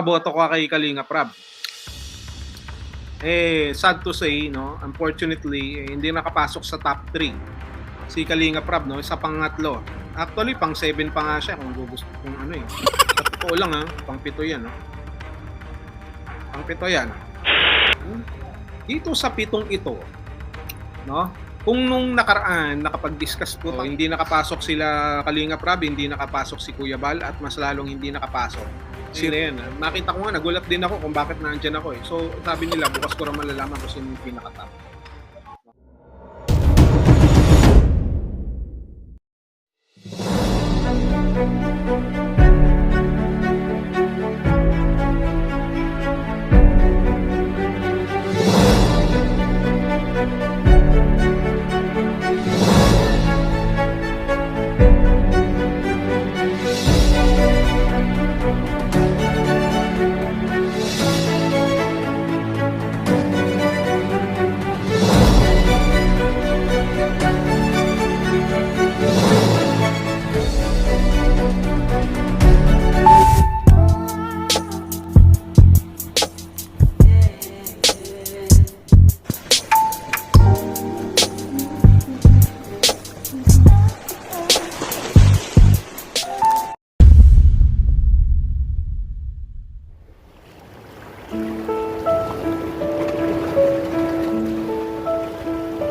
nakaboto ka kay Kalinga Prab. Eh, sad to say, no, unfortunately, eh, hindi nakapasok sa top 3 si Kalinga Prab, no, sa pangatlo. Actually, pang 7 pa nga siya kung gusto kung ano eh. Sa totoo lang ha, pang 7 yan, no. Pang 7 yan. Dito sa pitong ito, no, kung nung nakaraan nakapag-discuss po, hindi nakapasok sila Kalinga Prab, hindi nakapasok si Kuya Bal at mas lalong hindi nakapasok Ren. Nakita ko nga, nagulat din ako kung bakit nandiyan ako eh. So, sabi nila, bukas ko rin malalaman kung sino yung pinakatap.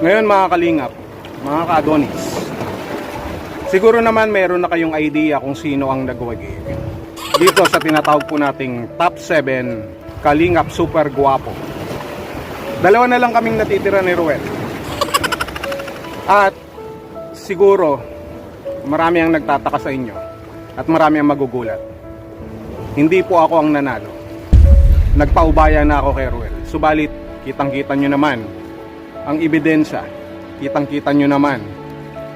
Ngayon mga kalingap, mga ka-adonis, siguro naman meron na kayong idea kung sino ang nagwagi. Dito sa tinatawag po nating top 7 kalingap super guwapo. Dalawa na lang kaming natitira ni Ruel. At siguro marami ang nagtataka sa inyo at marami ang magugulat. Hindi po ako ang nanalo. Nagpaubaya na ako kay Ruel. Subalit, kitang-kita nyo naman ang ebidensya, kitang-kita nyo naman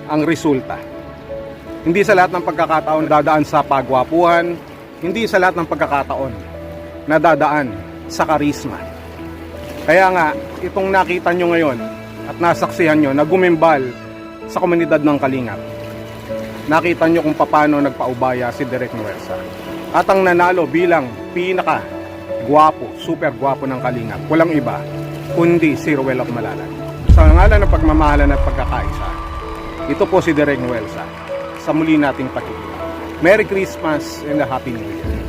ang resulta. Hindi sa lahat ng pagkakataon dadaan sa pagwapuhan, hindi sa lahat ng pagkakataon nadadaan sa karisma. Kaya nga, itong nakita nyo ngayon at nasaksihan nyo na gumimbal sa komunidad ng Kalingap. Nakita nyo kung paano nagpaubaya si Derek Nuesa. At ang nanalo bilang pinaka guwapo, super guwapo ng Kalingap. Walang iba, kundi si Ruel of Malalan. Sa ngalan ng pagmamahalan at pagkakaisa, ito po si Derek Nuelsa sa muli nating pagkikita. Merry Christmas and a Happy New Year.